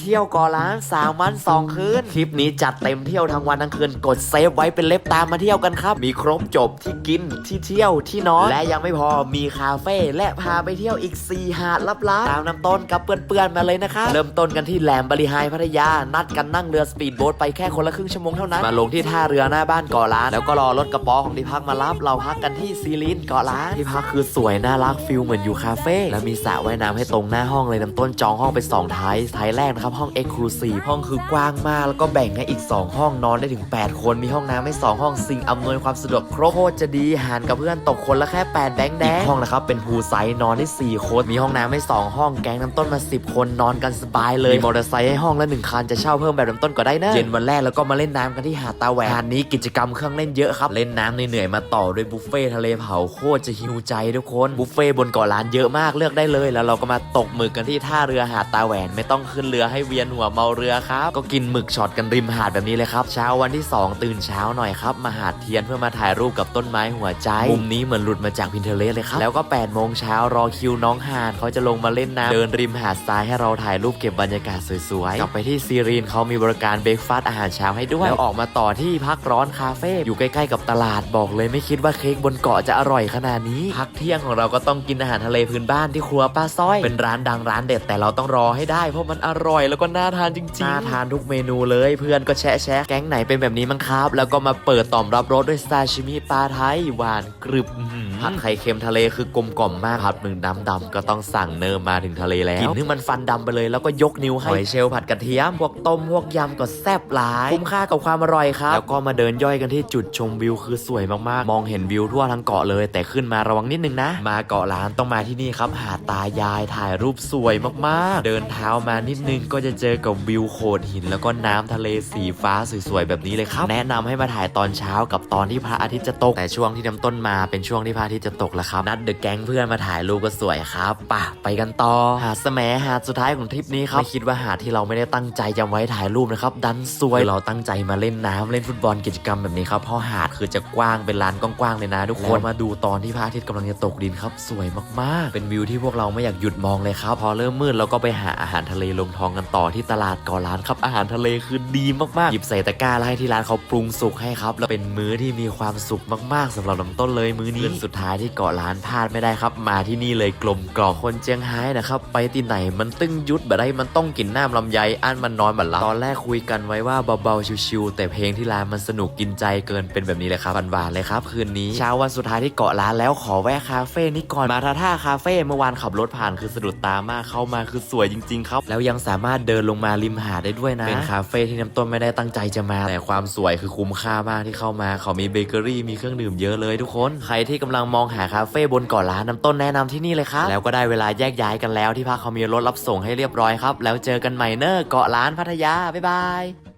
เที่ยวเกาะล้านสามวันสองคืน คลิปนี้จัดเต็มเที่ยวทั้งวันทั้งคืน กดเซฟไว้เป็นเล็บตามมาเที่ยวกันครับ มีครบจบที่กินที่เที่ยวที่นอน และยังไม่พอมีคาเฟ่และพาไปเที่ยวอีก 4 หาดลับๆตามน้ำต้นกับเปื้อนๆมาเลยนะครับเริ่มต้นกันที่แหลมบริหายพัทยา นัดกันนั่งเรือสปีดโบ๊ทไปแค่คนละครึ่งชั่วโมงเท่านั้นมาลงที่ท่าเรือหน้าบ้านเกาะล้าน แล้วก็รอรถกระป๋อของที่พักมารับ เราพักกันที่ซีลินเกาะล้านที่พักคือสวยน่ารักฟิลเหมือนอยู่คาเฟ่แล้วมีสระว่ายน้ำให้ตรงหน้าห้องเลยน้ำต้นจองห้องไปสองท้ายท้ายแรกนะครับ ห้องเอ็กซ์คลูซีห้องคือกว้างมาก แล้วก็แบ่งให้อีก 2 ห้องนอนได้ถึง 8 คน มีห้องน้ำให้ 2 ห้องสิ่งอำนวยความสะดวกครบโคตรจะดีหารกับเพื่อนตกคนละแค่ 8 แบงค์แดงอีกห้องนะครับ เป็นพูลไซส์นอนได้4คนมีห้องน้ำให้ 2 ห้องแก๊งน้ำต้นมา 10 คนนอนกันสบายเลยมีมอเตอร์ไซค์ให้ห้องละ1คันจะเช่าเพิ่มแบบน้ำต้นก็ได้นะเย็นวันแรกแล้วก็มาเล่นน้ำกันที่หาดตาแหวนหาดนี้กิจกรรมเครื่องเล่นเยอะครับเล่นน้ำเหนื่อยๆมาต่อด้วยบุฟเฟ่ทะเลเผาโคตรจะหิวใจทุกคนบุฟเฟ่บนเกาะล้านเยอะมากเลือกได้เลย แล้วเราก็มาตกหมึกกันที่ท่าเรือหาดตาแหวนไม่ต้องขึ้นเรือให้เวียนหัวเมาเรือครับ ก็กินหมึกช็อตกันริมหาดแบบนี้เลยครับ เช้าวันที่ 2 ตื่นเช้าหน่อยครับ มาหาดเทียนเพื่อมาถ่ายรูปกับต้นไม้หัวใจ มุมนี้เหมือนหลุดมาจากพินเทเลสเลยครับ แล้วก็8โมงเช้ารอคิวน้องหาดเขาจะลงมาเล่นน้ำเดินริมหาดทรายให้เราถ่ายรูปเก็บบรรยากาศสวยๆ กลับไปที่ซีรีนเขามีบริการเบรกฟาสต์อาหารเช้าให้ด้วย แล้วออกมาต่อที่พักร้อนคาเฟ่อยู่ใกล้ๆกับตลาดบอกเลยไม่คิดว่าเค้กบนเกาะจะอร่อยขนาดนี้ พักเที่ยงของเราก็ต้องกินอาหารทะเลพื้นบ้านที่ครัวป้าซ้อย เป็นร้านดังร้านเด็ดแต่เราต้องรอให้ได้เพราะมันอร่อยแล้วก็น่าทานจริงๆ น่าทานทุกเมนูเลยเพื่อนก็แชะแชะแก๊งไหนเป็นแบบนี้มั้งครับ แล้วก็มาเปิดต่อมรับรสด้วยซาชิมิปลาไทยหวานกรึบอื้อหือผัดไข่เค็มทะเลคือกลมกล่อมมากครับหนึ่งน้ำดำก็ต้องสั่งเนิมมาถึงทะเลแล้วกินให้มันฟันดำไปเลยแล้วก็ยกนิ้วให้หอยเชลล์ผัดกระเทียมพวกต้มพวกยำก็แซ่บหลายคุ้มค่ากับความอร่อยครับแล้วก็มาเดินย่อยกันที่จุดชมวิวคือสวยมากๆ มองเห็นวิวทั่วทั้งเกาะเลย แต่ขึ้นมาระวังนิดนึงนะ มาเกาะล้านต้องมาที่นี่ครับหาดตายายถ่ายรูปสวยมากๆ เดินเท้ามานิดนึงก็จะเจอกับวิวโขดหิน แล้วก็น้ำทะเลสีฟ้าสวยๆแบบนี้เลยครับ แนะนำให้มาถ่ายตอนเช้ากับตอนที่พระอาทิตย์จะตก แต่ช่วงที่น้ำต้นมาเป็นช่วงที่พระอาทิตย์จะตกแล้วครับ นัดเดอะแก๊งเพื่อนมาถ่ายรูปก็สวยครับป่ะไปกันต่อ หาดแสมหาดสุดท้ายของทริปนี้ครับไม่คิดว่าหาดที่เราไม่ได้ตั้งใจจะไว้ถ่ายรูปนะครับดันสวยเราตั้งใจมาเล่นน้ำเล่นฟุตบอลกิจกรรมแบบนี้ครับเพราะหาดคือจะกว้างเป็นลานกว้างๆเลยนะ ทุกคนมาดูตอนที่พระอาทิตย์กำลังจะตกดินครับ สวยมากๆ เป็นวิวที่พวกเราไม่อยากหยุดมองเลยครับพอเริ่มมืดเราก็ไปหาอาหารทะเลลงท้องกันต่อที่ตลาดเกอล้านครับอาหารทะเลคือดีมากๆหยิบใส่ตะกร้าแล้วให้ที่ร้านเขาปรุงสุกให้ครับแล้วเป็นมื้อที่มีความสุขมากๆสำหรับลำต้นเลยมื้อนี้สุดท้ายที่เกาะล้านพลาดไม่ได้ครับ มาที่นี่เลยกลมกล่อมคนเจียงไฮ้นะครับไปที่ไหนมันตึ้งยุดแบบได้มันต้องกินน้ำลำไยอันมันนอนบัดลับตอนแรกคุยกันไว้ว่าเบาๆชิวๆแต่เพลงที่ร้านมันสนุกกินใจเกินเป็นแบบนี้เลยครับหวานๆเลยครับคืนนี้เช้าวันสุดท้ายที่เกาะล้านแล้วขอแวะคาเฟ่นี้ก่อนมาท่าท่าคาเฟ่เมื่อวานขับรถผ่านคือสะดุดตามากเข้ามาคือสวยจริง ๆ ครับ แล้วยังสามารถเดินลงมาริมหาดได้ด้วยนะ เป็นคาเฟ่ที่น้ำต้นไม่ได้ตั้งใจจะมา แต่ความสวยคือคุ้มค่ามากที่เข้ามา เขามีเบเกอรี่มีเครื่องดื่มเยอะเลยทุกคน ใครที่กำลังมองหาคาเฟ่บนเกาะล้านน้ำต้นแนะนำที่นี่เลยครับ แล้วก็ได้เวลาแยกย้ายกันแล้วที่พักเขามีรถรับส่งให้เรียบร้อยครับ แล้วเจอกันใหม่เนอะเกาะล้านพัทยาบ๊ายบาย